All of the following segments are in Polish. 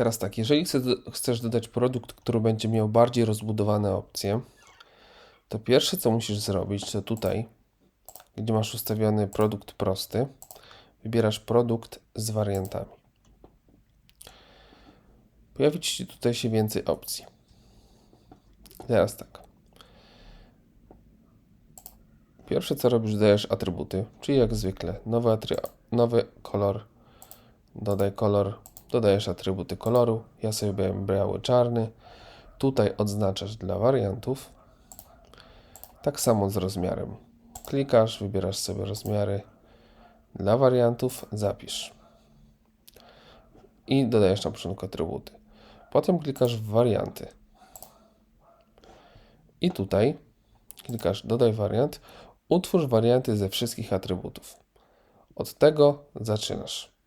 Teraz tak, jeżeli chcesz, dodać produkt, który będzie miał bardziej rozbudowane opcje, to pierwsze co musisz zrobić, to tutaj, gdzie masz ustawiony produkt prosty, wybierasz produkt z wariantami. Pojawi Ci się tutaj się więcej opcji. Teraz tak. Pierwsze co robisz, dodajesz atrybuty, czyli jak zwykle nowy, nowy kolor, dodaj kolor, dodajesz atrybuty koloru. Ja sobie wybrałem biały, czarny. Tutaj odznaczasz dla wariantów. Tak samo z rozmiarem. Klikasz, wybierasz sobie rozmiary. Dla wariantów zapisz. I dodajesz na początku atrybuty. Potem klikasz w warianty. I tutaj klikasz dodaj wariant. Utwórz warianty ze wszystkich atrybutów. Od tego zaczynasz.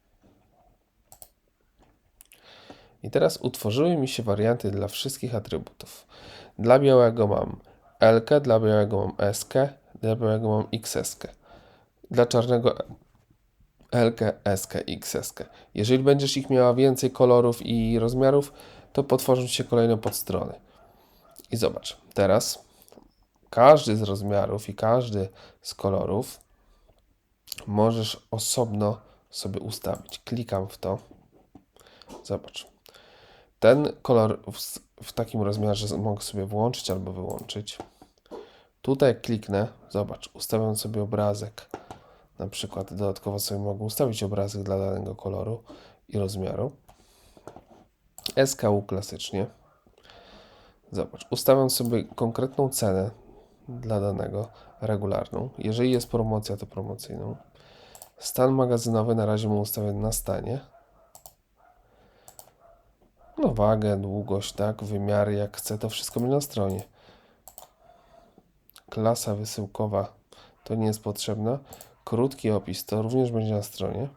I teraz utworzyły mi się warianty dla wszystkich atrybutów. Dla białego mam L, dla białego mam S, dla białego mam XS. Dla czarnego L, S, XS. Jeżeli będziesz ich miała więcej kolorów i rozmiarów, to potworzą się kolejne podstrony. I zobacz, teraz każdy z rozmiarów i każdy z kolorów możesz osobno sobie ustawić. Klikam w to. Zobacz. Ten kolor w, w takim rozmiarze mogę sobie włączyć albo wyłączyć. Tutaj kliknę, zobacz, ustawiam sobie obrazek. Na przykład dodatkowo sobie mogę ustawić obrazek dla danego koloru i rozmiaru. SKU klasycznie. Zobacz, ustawiam sobie konkretną cenę dla danego regularną. Jeżeli jest promocja, to promocyjną. Stan magazynowy na razie mu ustawię na stanie. No wagę, długość, tak, wymiary, jak chcę, to wszystko będzie na stronie. Klasa wysyłkowa to nie jest potrzebna. Krótki opis to również będzie na stronie.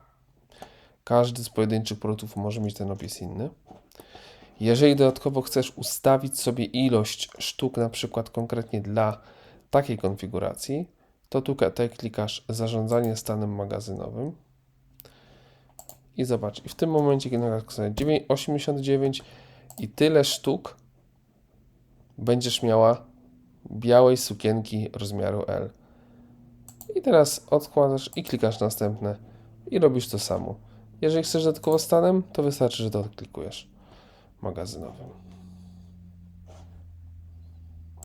Każdy z pojedynczych produktów może mieć ten opis inny. Jeżeli dodatkowo chcesz ustawić sobie ilość sztuk, na przykład konkretnie dla takiej konfiguracji, to tutaj klikasz zarządzanie stanem magazynowym i zobacz, i w tym momencie nacisnę 9 89 i tyle sztuk będziesz miała białej sukienki rozmiaru L. I teraz odkładasz i klikasz następne i robisz to samo. Jeżeli chcesz dodatkowo stanem, to wystarczy, że to odklikujesz magazynowym.